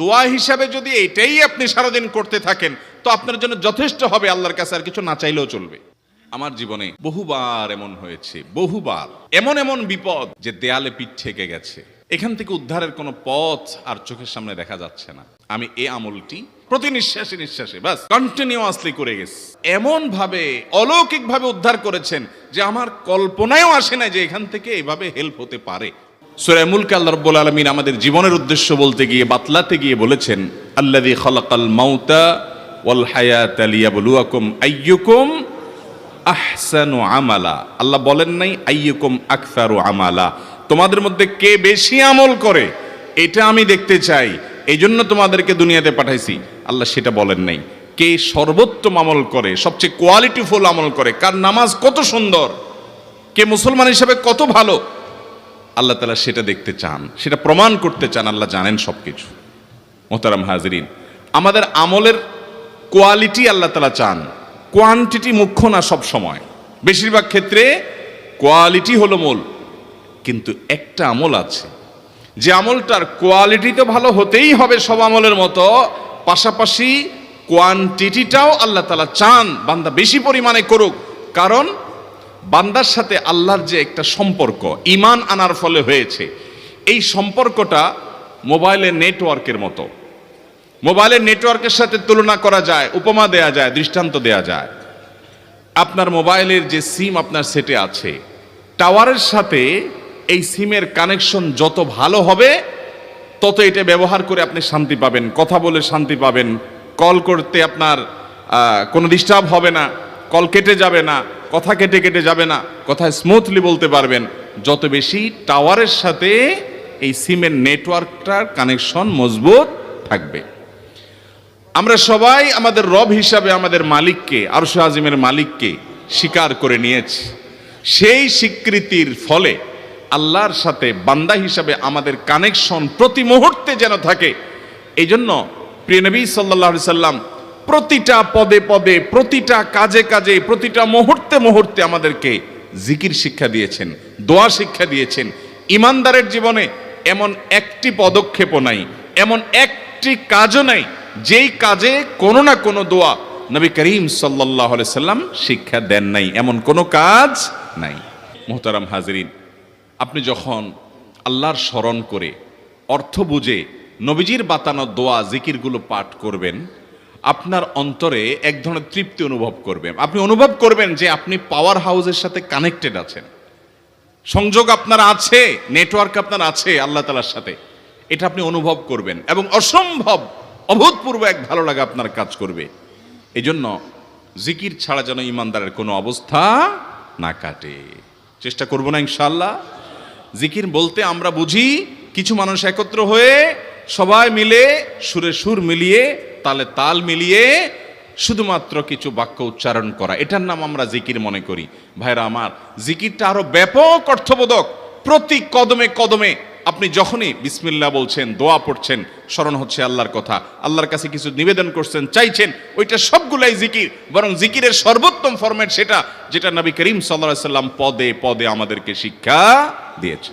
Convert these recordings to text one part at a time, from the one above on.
দোয়া হিসাবে যদি এটাই আপনি সারাদিন করতে থাকেন, তো আপনার জন্য যথেষ্ট হবে, আল্লাহর কাছে আর কিছু না চাইলেও চলবে। আমার জীবনে বহুবার এমন হয়েছে, বহুবার। এমন এমন বিপদ যে দেয়ালে পিঠ ঠেকে গেছে। এখান থেকে উদ্ধারের কোনো পথ আর চোখের সামনে দেখা যাচ্ছে না। আমি এই আমলটি প্রতি নিঃশ্বাসে নিঃশ্বাসে, বাস কন্টিনিউয়াসলি করে গেছি। এমন ভাবে অলৌকিক ভাবে উদ্ধার করেছেন যে আমার কল্পনায়ও আসে না যে এখান থেকে এভাবে হেল্প হতে পারে। সূরা মুলক আল্লাহ রাব্বুল আলামিন আমাদের জীবনের উদ্দেশ্য বলতে গিয়ে, বাতলাতে গিয়ে বলেছেন, আল্লাযী খালাকাল মাউতা ওয়াল হায়াতা লিয়াবলুয়াকুম আইয়ুকুম আহসানু আমালা। আল্লাহ বলেন নাই, আইয়ুকুম আকসারু আমালা। তোমাদের মধ্যে কে বেশি আমল করে, এটা আমি দেখতে চাই। এই জন্য তোমাদেরকে দুনিয়াতে পাঠাইছি। আল্লাহ সেটা বলেন নাই। কে সর্বোত্তম আমল করে, সবচেয়ে কোয়ালিটিফুল আমল করে, কার নামাজ কত সুন্দর, কে মুসলমান হিসাবে কত ভালো আল্লাহ তালা সেটা দেখতে চান, সেটা প্রমাণ করতে চান, আল্লাহ জানেন সব কিছু মোহতারাম হাজরিন, আমাদের আমলের কোয়ালিটি আল্লাহ তালা চান, কোয়ান্টিটি মুখ্য না সব সময়। বেশিরভাগ ক্ষেত্রে কোয়ালিটি হলো মূল, কিন্তু একটা আমল আছে। যে আমলটার কোয়ালিটি তো ভালো হতেই হবে সব আমলের মতো, পাশাপাশি কোয়ান্টিটিটাও আল্লাহ তালা চান, বান্দা বেশি পরিমাণে করুক। কারণ বান্দার সাথে আল্লাহর যে একটা সম্পর্ক ইমান আনার ফলে হয়েছে। এই সম্পর্কটা মোবাইলের নেটওয়ার্কের মতো। মোবাইলের নেটওয়ার্কের সাথে তুলনা করা যায়, উপমা দেয়া যায়, দৃষ্টান্ত দেয়া যায়। আপনার মোবাইলের যে সিম আপনার সেটে আছে, টাওয়ারের সাথে এই সিমের কানেকশন যত ভালো হবে, তত এটা ব্যবহার করে আপনি শান্তি পাবেন। কথা বলে শান্তি পাবেন। কল করতে আপনার কোনো ডিস্টার্ব হবে না, কল কেটে যাবে না। কথা কেটে কেটে যাবে না, কথা স্মুথলি বলতে পারবেন। যত বেশি টাওয়ারের সাথে এই সিমের নেটওয়ার্কটার কানেকশন মজবুত থাকবে। আমরা সবাই আমাদের রব হিসাবে আমাদের মালিককে, আরশ আজিমের মালিককে স্বীকার করে নিয়েছি। সেই স্বীকৃতির ফলে আল্লাহর সাথে বান্দা হিসাবে আমাদের কানেকশন প্রতি মুহূর্তে যেন থাকে এই জন্য প্রিয় নবী সাল্লাহ সাল্লাম প্রতিটা পদে পদে, প্রতিটা কাজে কাজে, প্রতিটা মুহূর্তে মুহূর্তে আমাদেরকে জিকির শিক্ষা দিয়েছেন, দোয়া শিক্ষা দিয়েছেন। ইমানদারের জীবনে এমন একটি পদক্ষেপও নাই, এমন একটি কাজও নাই, যেই কাজে কোনো না কোনো দোয়া নবী করিম সাল্লাহ সাল্লাম শিক্ষা দেন নাই, এমন কোনো কাজ নাই। মোহতারাম হাজরিন, আপনি যখন আল্লাহর স্মরণ করে অর্থ বুঝে নবীজির বাতানো দোয়া, জিকিরগুলো পাঠ করবেন আপনার অন্তরে এক ধরনের তৃপ্তি অনুভব করবেন আপনি অনুভব করবেন যে আপনি পাওয়ার হাউসের সাথে কানেক্টেড আছেন। সংযোগ আপনার আছে নেটওয়ার্ক আপনার আছে আল্লাহ তালার সাথে। এটা আপনি অনুভব করবেন এবং অসম্ভব, অভূতপূর্ব এক ভালো লাগা আপনার কাজ করবে। এই জন্য জিকির ছাড়া যেন ইমানদারের কোনো অবস্থা না কাটে। চেষ্টা করব না ইনশাল্লাহ জিকির বলতে আমরা বুঝি, কিছু মানুষ একত্র হয়ে সবাই মিলে সুরে সুর মিলিয়ে, তালে তাল মিলিয়ে শুধুমাত্র কিছু বাক্য উচ্চারণ করা। এটার নাম আমরা জিকির মনে করি। ভাইরা আমার, জিকিরটা আরও ব্যাপক অর্থবোধক। প্রতি কদমে কদমে আপনি যখনই বিসমিল্লা বলছেন, দোয়া পড়ছেন, স্মরণ হচ্ছে আল্লাহর কথা। আল্লাহর কাছে কিছু নিবেদন করছেন, চাইছেন, ওইটা সবগুলাই জিকির। বরং জিকিরের সর্বোত্তম ফরম্যাট সেটা, যেটা নবী করিম সাল্লাহ সাল্লাম পদে পদে আমাদেরকে শিক্ষা দিয়েছে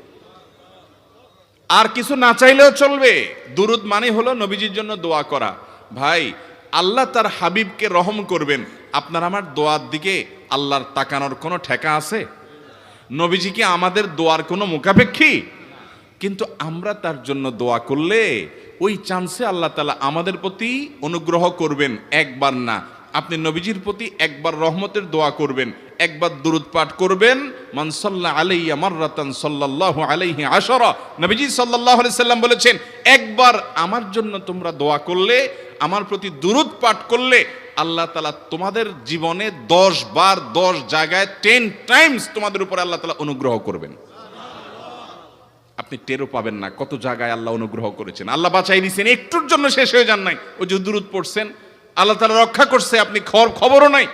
আর কিছু না চাইলেও চলবে। দুরুদ মানে হলো নবীজির জন্য দোয়া করা। ভাই, আল্লাহ তার হাবিবকে রহম করবেন। আপনার আমার দোয়ার দিকে আল্লাহর তাকানোর কোনো ঠেকা আছে? নবীজি কি আমাদের দোয়ার কোনো মুখাপেক্ষী? কিন্তু আমরা তার জন্য দোয়া করলে ওই চান্সে আল্লাহ তালা আমাদের প্রতি অনুগ্রহ করবেন। একবার না আপনি নবীজির প্রতি একবার রহমতের দোয়া করবেন, একবার দুরুদ পাঠ করবেন মানসাল্লা আলাইয়া মাররাতান সাল্লাল্লাহু আলাইহি আশরা। নবীজি আলাইহি সাল্লাম বলেছেন, একবার আমার জন্য তোমরা দোয়া করলে, আমার প্রতি দুরুদ পাঠ করলে, আল্লাহ তালা তোমাদের জীবনে দশ বার দশ জায়গায় টেন টাইমস তোমাদের উপর আল্লাহ তালা অনুগ্রহ করবেন। আপনি টেরও পাবেন না কত জায়গায় আল্লাহ অনুগ্রহ করেছেন। আল্লাহ বাঁচাই দিয়েছেন একটুর জন্য শেষ হয়ে যান নাই। ওই যে দুরুদ পড়ছেন আল্লাহ তালা রক্ষা করছে, আপনি খবর, খবরও নাই।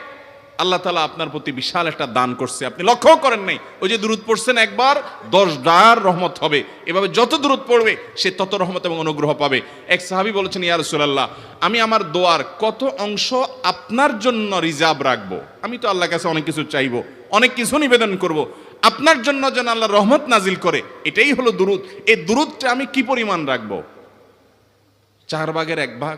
আল্লাহ তালা আপনার প্রতি বিশাল একটা দান করছে, আপনি লক্ষ্য করেন নাই। ওই যে দূরত পড়ছেন একবার, দশ ডার রহমত হবে। এভাবে যত দূরত পড়বে, সে তত রহমত এবং অনুগ্রহ পাবে। এক সাহাবি বলেছেন, ইয়া রাসূলুল্লাহ, আমি আমার দোয়ার কত অংশ আপনার জন্য রিজার্ভ রাখব? আমি তো আল্লাহর কাছে অনেক কিছু চাইব, অনেক কিছু নিবেদন করব। আপনার জন্য যেন আল্লাহ রহমত নাজিল করে, এটাই হলো দুরুদ। এই দুরুদটা আমি কি পরিমাণ রাখব? চার ভাগের এক ভাগ।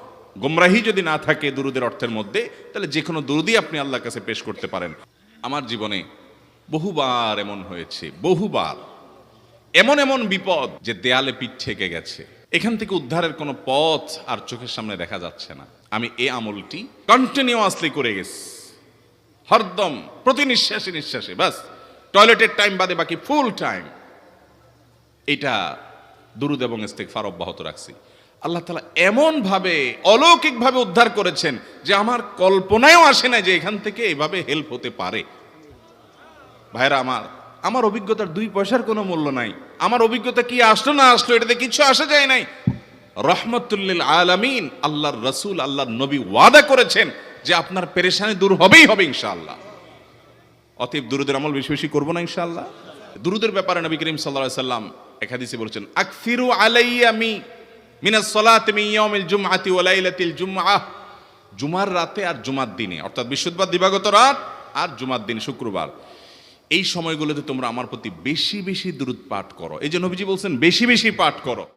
গোমরাহি যদি না থাকে দুরুদের অর্থের মধ্যে, তাহলে যে কোনো দুরুদই আপনি আল্লাহর কাছে পেশ করতে পারেন। আমার জীবনে বহুবার এমন হয়েছে, বহুবার। এমন এমন বিপদ যে দেয়ালে পিঠ ঠেকে গেছে। এখান থেকে উদ্ধারের কোনো পথ আর চোখের সামনে দেখা যাচ্ছে না। আমি এই আমলটি কন্টিনিউয়াসলি করে গেছি। হরদম প্রতি নিঃশ্বাসে নিঃশ্বাসে বাস টয়লেটের টাইম বাদে বাকি ফুল টাইম এটা দুরুদ এবং ইস্তেকফার অব্যাহত রাখছি। আল্লাহ তালা এমনভাবে অলৌকিকভাবে উদ্ধার করেছেন যে আমার কল্পনায়ও আসে না যে এখান থেকে এভাবে হেল্প হতে পারে। ভাইরা আমার আমার অভিজ্ঞতার দুই পয়সার কোনো মূল্য নাই। আমার অভিজ্ঞতা কি আসলো না আসলো, এটাতে কিছু আসা যায় নাই। রহমতুল্লিল আলামিন আল্লাহর রসুল, আল্লাহর নবী ওয়াদা করেছেন যে আপনার পেরেশানি দূর হবেই হবে ইনশাআল্লাহ। অতএব দুরুদের আমল বেশি বেশি করব না ইনশাআল্লাহ। দুরুদের ব্যাপারে নবী করিম সাল্লাহ সাল্লাম এক হাদিসে বলেছেন, আকফিরু আলাইয়ামি মিনাস সালাত ইয়াউমিল জুমআতি ওয়া লাইলাতিল জুমআহ। জুমার রাতে আর জুমার দিনে, অর্থাৎ বৃহস্পতিবার দিবাগত রাত আর জুমার দিন শুক্রবার। এই সময়গুলোতে তোমরা আমার প্রতি বেশি বেশি দূরত পাঠ করো। এই যে নবীজি বলছেন, বেশি বেশি পাঠ করো।